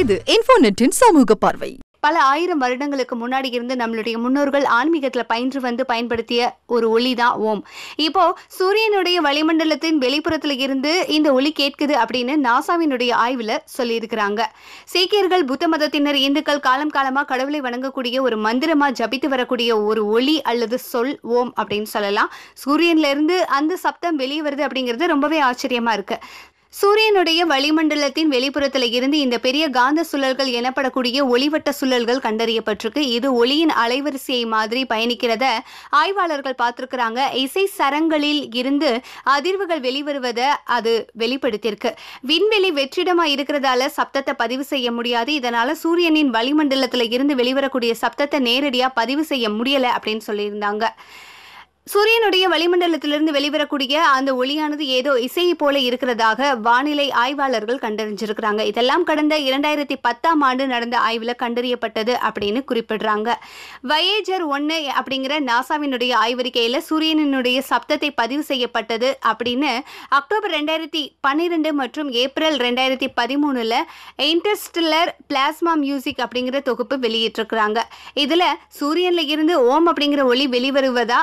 இது இன்ஃபோநெட்டின் சமூக பார்வை. பல ஆயிரம் வருடங்களுக்கு முன்னாடி இருந்து நம்மளுடைய முன்னோர்கள் ஆன்மீகத்தில் பயின்று வந்து பயன்படுத்திய ஒரு ஒளி தான் ஓம். இப்போ சூரியனுடைய வளிமண்டலத்தின் வெளிப்புறத்தில் இருந்து இந்த ஒளி கேட்குது அப்படின்னு நாசாவினுடைய ஆய்வில் சொல்லியிருக்கிறாங்க. சீக்கியர்கள் புத்த மதத்தினர் இந்துக்கள் காலம் காலமாக கடவுளை வணங்கக்கூடிய ஒரு மந்திரமா ஜபித்து வரக்கூடிய ஒரு ஒளி அல்லது சொல் ஓம் அப்படின்னு சொல்லலாம். சூரியன்ல இருந்து அந்த சப்தம் வெளியே வருது அப்படிங்கிறது ரொம்பவே ஆச்சரியமா இருக்கு. சூரியனுடைய வளிமண்டலத்தின் வெளிப்புறத்தில் இருந்து இந்த பெரிய காந்த சுழல்கள் எனப்படக்கூடிய ஒளிவட்ட சுழல்கள் கண்டறியப்பட்டிருக்கு. இது ஒளியின் அலைவரிசையை மாதிரி பயணிக்கிறத ஆய்வாளர்கள் பார்த்துருக்குறாங்க. இசை சரங்களில் இருந்து அதிர்வுகள் வெளிவருவதை அது வெளிப்படுத்தியிருக்கு. விண்வெளி வெற்றிடமா இருக்கிறதால சப்தத்தை பதிவு செய்ய முடியாது. இதனால சூரியனின் வளிமண்டலத்தில் இருந்து வெளிவரக்கூடிய சப்தத்தை நேரடியாக பதிவு செய்ய முடியலை அப்படின்னு சொல்லியிருந்தாங்க. சூரியனுடைய வளிமண்டலத்திலிருந்து வெளிவரக்கூடிய அந்த ஒளியானது ஏதோ இசையை போல இருக்கிறதாக வானிலை ஆய்வாளர்கள் கண்டறிஞ்சிருக்கிறாங்க. இதெல்லாம் கடந்த இரண்டாயிரத்தி பத்தாம் ஆண்டு நடந்த ஆய்வில் கண்டறியப்பட்டது அப்படின்னு குறிப்பிடுறாங்க. வயேஜர் ஒன்று அப்படிங்கிற நாசாவினுடைய ஆய்வறிக்கையில் சூரியனினுடைய சப்தத்தை பதிவு செய்யப்பட்டது அப்படின்னு அக்டோபர் ரெண்டாயிரத்தி பன்னிரெண்டு மற்றும் ஏப்ரல் ரெண்டாயிரத்தி பதிமூணில் இன்டர்ஸ்டில்லர் பிளாஸ்மா மியூசிக் அப்படிங்கிற தொகுப்பு வெளியிட்டிருக்கிறாங்க. இதில் சூரியனில் இருந்து ஓம் அப்படிங்கிற ஒளி வெளிவருவதா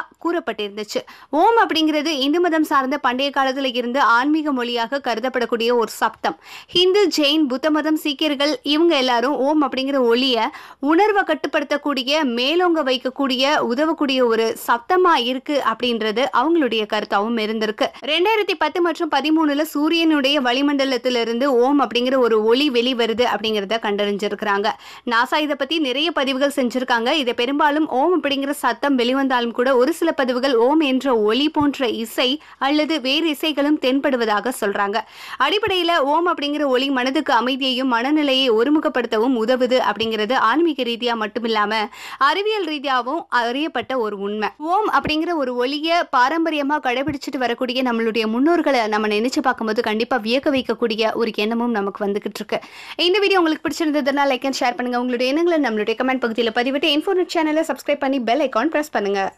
கூறப்பட்டிருந்துச்சு ஓம் அப்படிங்கிறது இந்து மதம் சார்ந்த பண்டைய காலத்தில் இருந்து ஆன்மீக மொழியாக கருதப்படக்கூடிய ஒரு சப்தம். ஹிந்து ஜெயின் புத்த மதம் சீக்கியர்கள் இவங்க எல்லாரும் ஓம் அப்படிங்கிற ஒளிய உணர்வை கட்டுப்படுத்தக்கூடிய மேலோங்க வைக்கக்கூடிய உதவக்கூடிய ஒரு சப்தமா இருக்கு அப்படின்றது அவங்களுடைய கருத்தாவும் இருந்திருக்கு. ரெண்டாயிரத்தி பத்து மற்றும் பதிமூணுல சூரியனுடைய வளிமண்டலத்திலிருந்து ஓம் அப்படிங்கிற ஒரு ஒளி வெளிவருது அப்படிங்கிறத கண்டறிஞ்சிருக்கிறாங்க. நாசா இதை பத்தி நிறைய பதிவுகள் செஞ்சிருக்காங்க. இதை பெரும்பாலும் ஓம் அப்படிங்கிற சத்தம் வெளிவந்தாலும் கூட ஒரு சில பதிவுகள் ஓம் என்ற ஒளி போன்ற இசை அல்லது வேறு இசைகளும் தென்படுவதாக சொல்றாங்க. அடிப்படையில ஓம் அப்படிங்கிற ஒளி மனதுக்கு அமைதியையும் மனநிலையை ஒருமுகப்படுத்தவும் உதவுது அப்படிங்கிறது ஆன்மீக ரீதியா மட்டுமில்லாம அறிவியல் ரீதியாகவும் அறியப்பட்ட ஒரு உண்மை. ஓம் அப்படிங்கிற ஒரு ஒளிய பாரம்பரியமா கடைபிடிச்சிட்டு வரக்கூடிய நம்மளுடைய முன்னோர்களை நம்ம நினைச்சு பார்க்கும்போது கண்டிப்பா வியக்க வைக்கக்கூடிய ஒரு எண்ணமும் நமக்கு வந்துகிட்டு இருக்கு. இந்த வீடியோ உங்களுக்கு பிடிச்சிருந்ததுன்னா லைக் அண்ட் ஷேர் பண்ணுங்க. உங்களுடைய எண்ணங்களை நம்மளுடைய கமெண்ட் பகுதியில் பதிவிட்டு இன்ஃபோனட் சேனலை சப்ஸ்கிரைப் பண்ணி பெல் ஐக்கான் ப்ரெஸ் பண்ணுங்க.